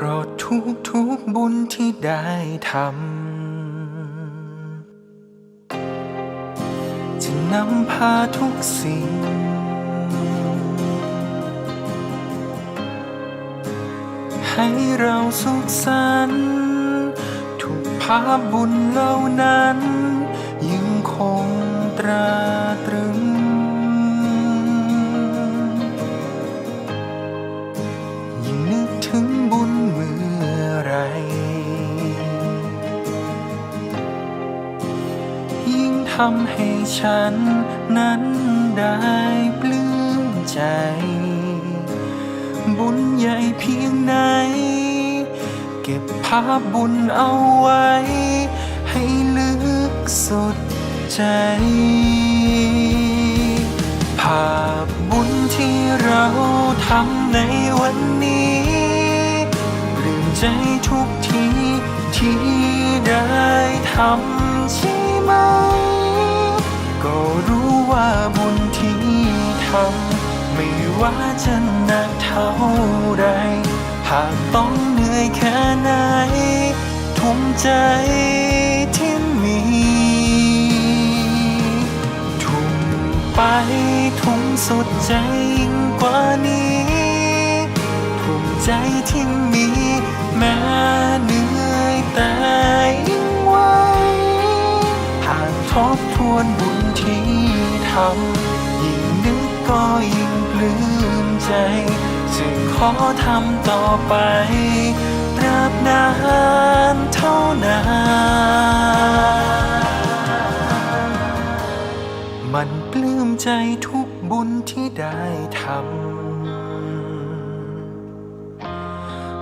เพราะทุกทุกบุญที่ได้ทำจะนำพาทุกสิ่ง ให้เราสุขสันต์ทุกภาพบุญเหล่านั้น ยังคงตราำให้ฉันนั้นได้ปลื้มใจ บุญใหญ่เพียงไหน เก็บภาพบุญเอาไว้ ให้ลึกสุดใจ ภาพบุญที่เราทำในวันนี้ปลื้มใจทุกทีที่ได้ทำใช่ไหม รู้ว่าบุญที่ทำไม่ว่าจะหนักเท่าใดหากต้องเหนื่อยแค่ไหน ทุ่มใจที่มี ทุ่มไปทุ่มสุดใจยิ่งกว่านี้ทุ่มใจที่มีแม้เหนื่อยแต่ บทวนบุญที่ทำยิ่งนึกก็ยิ่งปลื้มใจจึงขอทำต่อไปตราบนานเท่านานมันปลื้มใจทุกบุญที่ได้ทำ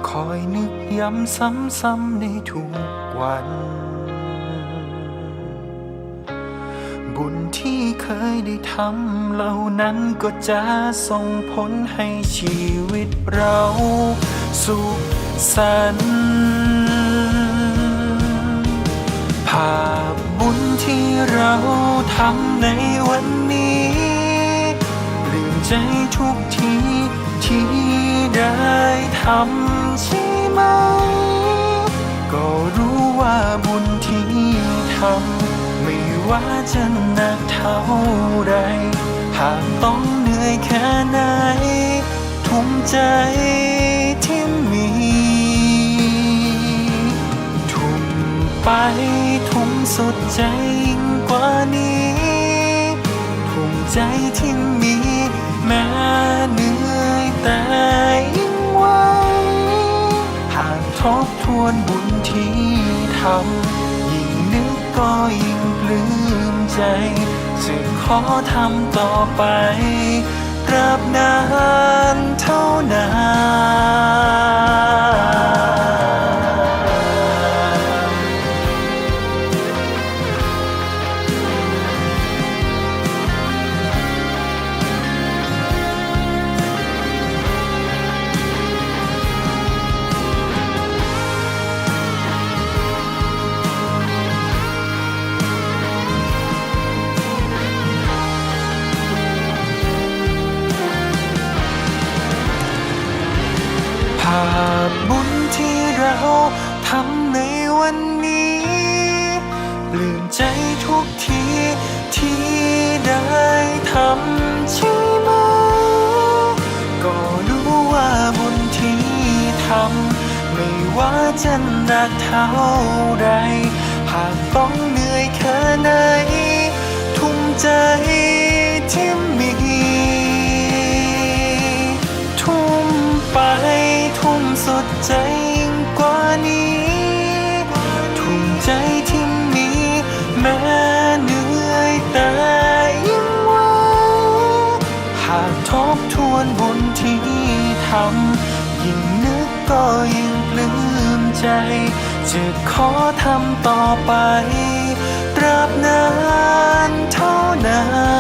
คอยนึกย้ำซ้ำๆในทุกวัน ที่เคยได้ทำเหล่านั้นก็จะส่งผลให้ชีวิตเราสุขสันต์ภาพบุญที่เราทำในวันนี้ปลื้มใจทุกทีที่ได้ทำใช่ไหม ก็รู้ว่าบุญที่ทำ ว่าจะหนักเท่าใดหากต้องเหนื่อยแค่ไหน ทุ่มใจที่มี ทุ่มไปทุ่มสุดใจยิ่งกว่านี้ทุ่มใจที่มี แม้เหนื่อยแต่ยิ่งไวหากทบทวนบุญที่ทำ ก็ยิ่งปลื้มใจ จะขอทำต่อไปตราบนานเท่านาน ใจทุกทีที่ได้ทำใช่ไหม ก็รู้ว่าบุญที่ทำไม่ว่าจะหนักเท่าใดหากต้องเหนื่อยแค่ไหน ทุ่มใจที่มี ทุ่มไปทุ่มสุดใจ ม้เหนื่อยแต่ยิ่งไหวหากทบทวนบุญที่ทำยิ่งนึกก็ยิ่งปลื้มใจ จะขอทำต่อไป ตราบนานเท่านาน